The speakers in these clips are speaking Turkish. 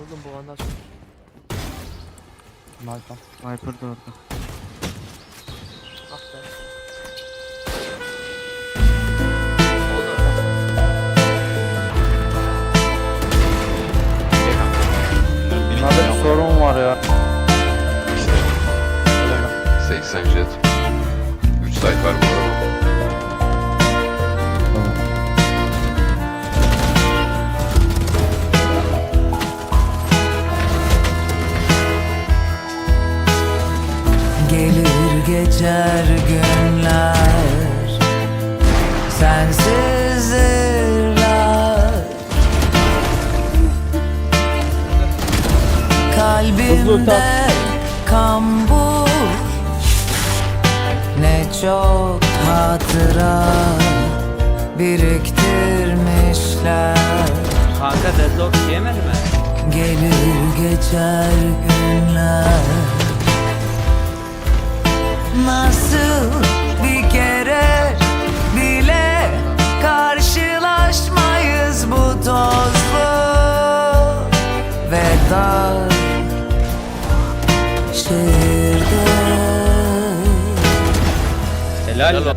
Oğlum bu anda çok. Sniper. Sniper da orada. Ah be. Bunlarda bir sorun var ya. Geçer günler. Sensizdirler Kalbimde kambur. Ne çok hatıra biriktirmişler. Kanka deadlock yemedi mi? Gelir geçer günler Nasıl bir kere bile karşılaşmayız bu tozlu ve dar şehirde Helal lan.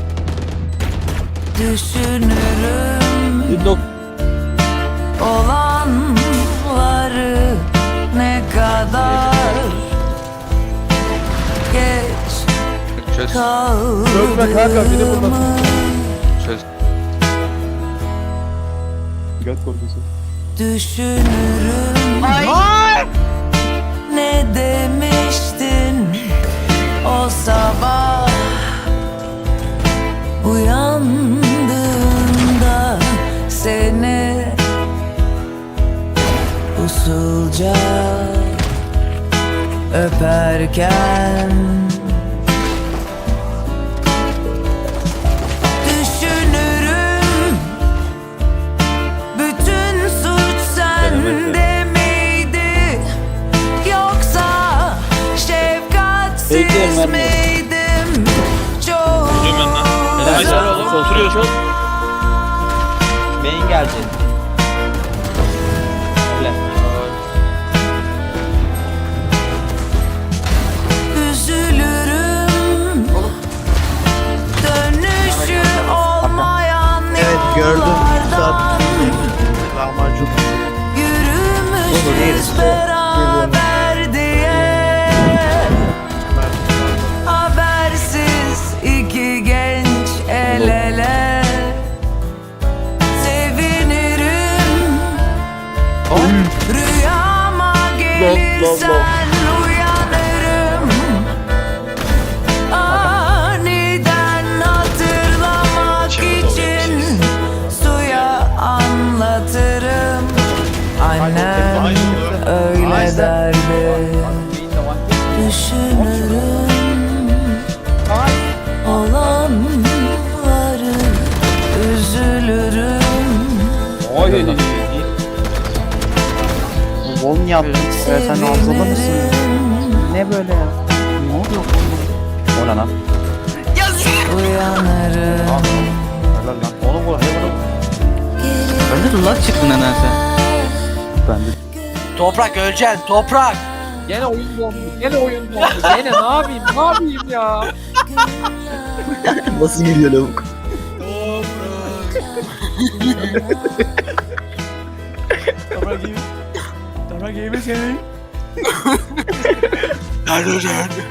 Düşünürüm olanları ne kadar Çözme kanka, Çöz. Göt korkusu. düşünürüm. Ne demiştin? O sabah Uyandığında seni usulca öperken Çok. Main gelecek. Öyle. üzülürüm Dönüşü olmayan Evet gördüm. Lahmacun. Yürümüşüz beraber gelirsen uyanırım Aniden hatırlamak için Suya anlatırım. Annem öyle derdi. Düşünürüm. Olanları Üzülürüm mu yaptın? Ya sen hafızalı mısın? Ne böyle ya? Ne oluyor oğlum? O ne lan? Uyanırım Helal lan. Oğlum bu hayvanı. Bende de lag çıktı nedense. Ben de. Toprak öleceksin toprak. Gene oyun dondu. Gene oyun dondu. Gene ne yapayım? Ne yapayım ya? Nasıl geliyor lavuk? Toprak iyi misin? Nerede nerede?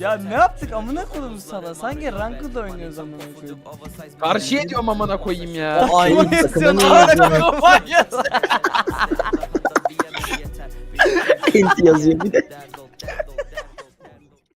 Ya ne yaptık amına koydum sana? Sanki ranked oynuyoruz amına koyayım. Karşıya diyorum amına koyayım ya. Aynı niye yazıyorsun? Enti yazıyor bir de.